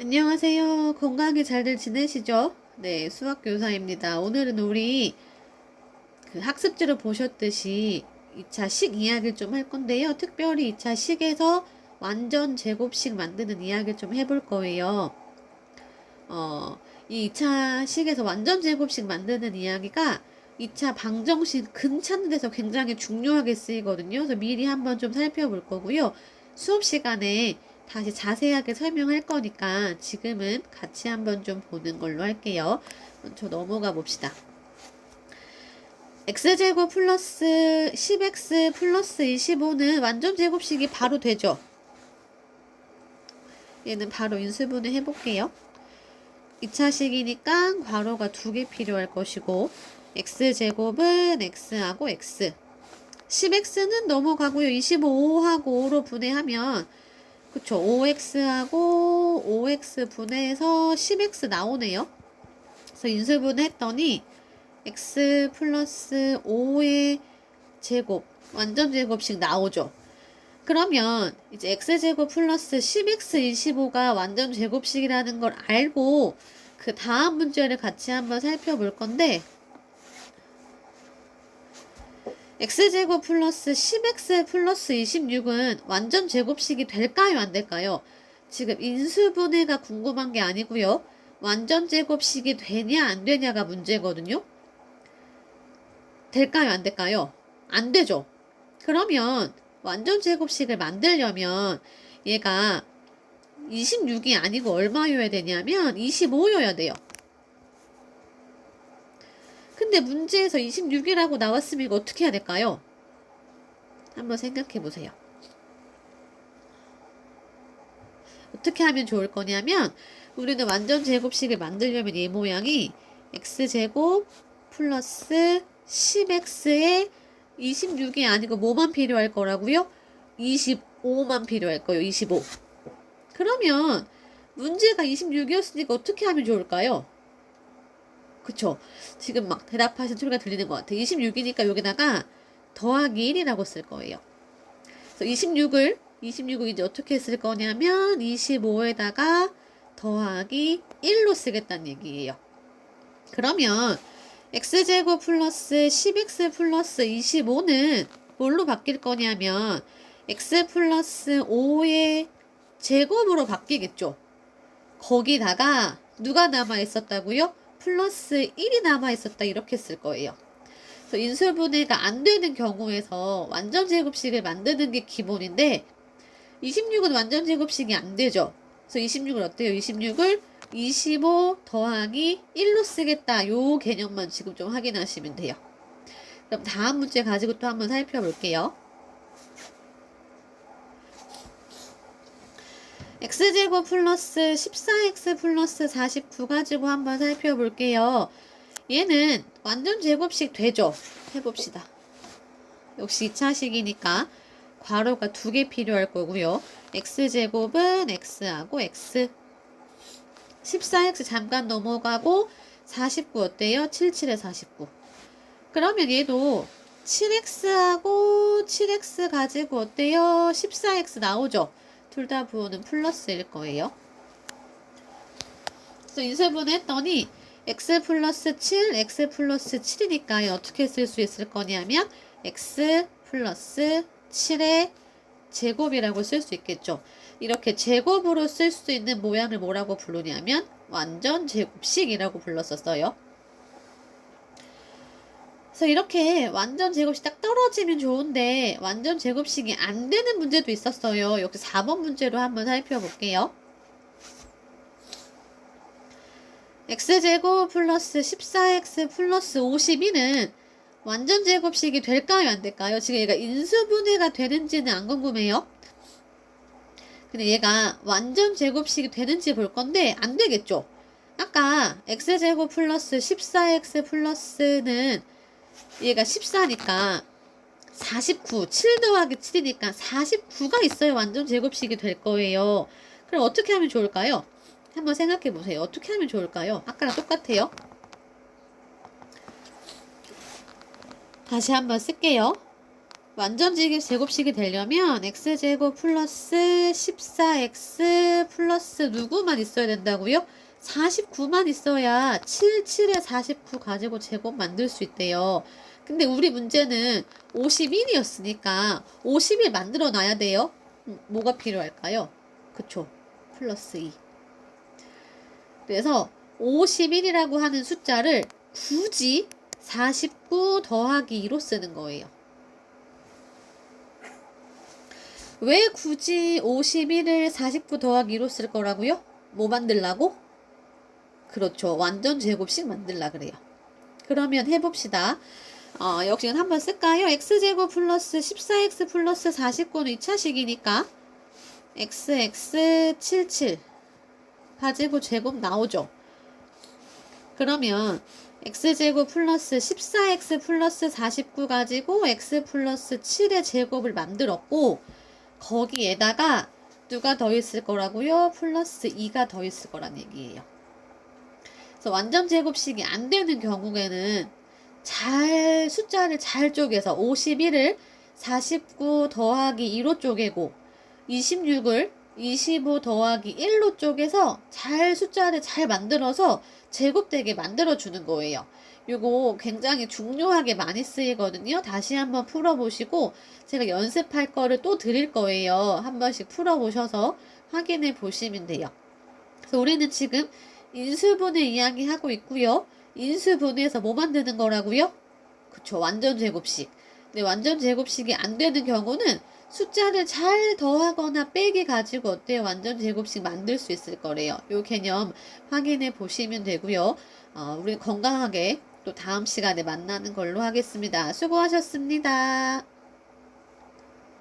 안녕하세요. 건강하게 잘들 지내시죠? 네, 수학교사입니다. 오늘은 우리 그 학습지로 보셨듯이 2차 식 이야기를 좀 할 건데요. 특별히 2차 식에서 완전 제곱식 만드는 이야기를 좀 해볼 거예요. 어, 이 2차 식에서 완전 제곱식 만드는 이야기가 2차 방정식 근 찾는 데서 굉장히 중요하게 쓰이거든요. 그래서 미리 한번 좀 살펴볼 거고요. 수업 시간에 다시 자세하게 설명할 거니까 지금은 같이 한번 좀 보는 걸로 할게요. 먼저 넘어가 봅시다. x제곱 플러스 10x 플러스 25는 완전 제곱식이 바로 되죠. 얘는 바로 인수분해 해볼게요. 2차식이니까 괄호가 두 개 필요할 것이고 x제곱은 x하고 x 10x는 넘어가고요. 25하고 5로 분해하면 그쵸. 5x하고 5x 분해해서 10x 나오네요. 그래서 인수분해 했더니 x 플러스 5의 제곱, 완전 제곱씩 나오죠. 그러면 이제 x제곱 플러스 10x 25가 완전 제곱식이라는 걸 알고 그 다음 문제를 같이 한번 살펴볼 건데 x제곱 플러스 10x 플러스 26은 완전 제곱식이 될까요? 안 될까요? 지금 인수분해가 궁금한 게 아니고요. 완전 제곱식이 되냐 안 되냐가 문제거든요. 될까요? 안 될까요? 안 되죠. 그러면 완전 제곱식을 만들려면 얘가 26이 아니고 얼마여야 되냐면 25여야 돼요. 근데 문제에서 26이라고 나왔으면 이거 어떻게 해야 될까요? 한번 생각해 보세요. 어떻게 하면 좋을 거냐면 우리는 완전 제곱식을 만들려면 이 모양이 x제곱 플러스 10x에 26이 아니고 뭐만 필요할 거라고요? 25만 필요할 거예요. 25. 그러면 문제가 26이었으니까 어떻게 하면 좋을까요? 그쵸? 지금 막 대답하신 소리가 들리는 것 같아요. 26이니까 여기다가 더하기 1이라고 쓸 거예요. 그래서 26을 26을 이제 어떻게 쓸 거냐면 25에다가 더하기 1로 쓰겠다는 얘기예요. 그러면 x제곱 플러스 10x 플러스 25는 뭘로 바뀔 거냐면 x 플러스 5의 제곱으로 바뀌겠죠. 거기다가 누가 남아 있었다고요? 플러스 1이 남아 있었다 이렇게 쓸 거예요. 그래서 인수분해가 안 되는 경우에서 완전 제곱식을 만드는 게 기본인데 26은 완전 제곱식이 안 되죠. 그래서 26을 어때요? 26을 25 더하기 1로 쓰겠다. 요 개념만 지금 좀 확인하시면 돼요. 그럼 다음 문제 가지고 또 한번 살펴볼게요. X제곱 플러스 14x 플러스 49 가지고 한번 살펴볼게요. 얘는 완전 제곱식 되죠? 해봅시다. 역시 2차식이니까 괄호가 두 개 필요할 거고요. x제곱은 x하고 x 14x 잠깐 넘어가고 49 어때요? 77에 49 그러면 얘도 7x하고 7x 가지고 어때요? 14x 나오죠? 둘 다 부호는 플러스일 거예요. 그래서 인쇄분해 했더니 x 플러스 7, x 플러스 7이니까 어떻게 쓸 수 있을 거냐면 x 플러스 7의 제곱이라고 쓸 수 있겠죠. 이렇게 제곱으로 쓸 수 있는 모양을 뭐라고 부르냐면 완전 제곱식이라고 불렀었어요. 그래서 이렇게 완전 제곱식 딱 떨어지면 좋은데 완전 제곱식이 안 되는 문제도 있었어요. 여기 4번 문제로 한번 살펴볼게요. x제곱 플러스 14x 플러스 52는 완전 제곱식이 될까요? 안 될까요? 지금 얘가 인수분해가 되는지는 안 궁금해요. 근데 얘가 완전 제곱식이 되는지 볼 건데 안 되겠죠? 아까 x제곱 플러스 14x 플러스는 얘가 14니까 49, 7 더하기 7이니까 49가 있어야 완전 제곱식이 될 거예요. 그럼 어떻게 하면 좋을까요? 한번 생각해 보세요. 어떻게 하면 좋을까요? 아까랑 똑같아요. 다시 한번 쓸게요. 완전 제곱 제곱식이 되려면 x제곱 플러스 14x 플러스 누구만 있어야 된다고요? 49만 있어야 77에 49 가지고 제곱 만들 수 있대요. 근데 우리 문제는 51이었으니까 51 만들어 놔야 돼요. 음, 뭐가 필요할까요? 그쵸. 플러스 2. 그래서 51이라고 하는 숫자를 굳이 49 더하기 2로 쓰는 거예요. 왜 굳이 51을 49 더하기 2로 쓸 거라고요? 뭐 만들라고? 그렇죠. 완전 제곱식 만들라 그래요. 그러면 해봅시다. 어, 역시 한번 쓸까요? x제곱 플러스 14x 플러스 49는 2차식이니까 xx 77 가지고 제곱 나오죠. 그러면 x제곱 플러스 14x 플러스 49 가지고 x 플러스 7의 제곱을 만들었고 거기에다가 누가 더 있을 거라고요? 플러스 2가 더 있을 거란 얘기예요. 그래서 완전 제곱식이 안 되는 경우에는 잘 숫자를 잘 쪼개서 51을 49 더하기 2로 쪼개고 26을 25 더하기 1로 쪼개서 잘 숫자를 잘 만들어서 제곱되게 만들어 주는 거예요. 요거 굉장히 중요하게 많이 쓰이거든요. 다시 한번 풀어보시고 제가 연습할 거를 또 드릴 거예요. 한 번씩 풀어보셔서 확인해 보시면 돼요. 그래서 우리는 지금 인수분해 이야기하고 있고요. 인수분해에서 뭐 만드는 거라고요? 그쵸. 완전 제곱식. 근데 완전 제곱식이 안 되는 경우는 숫자를 잘 더하거나 빼기 가지고 어때요? 완전 제곱식 만들 수 있을 거래요. 요 개념 확인해 보시면 되고요. 어, 우리 건강하게 또 다음 시간에 만나는 걸로 하겠습니다. 수고하셨습니다.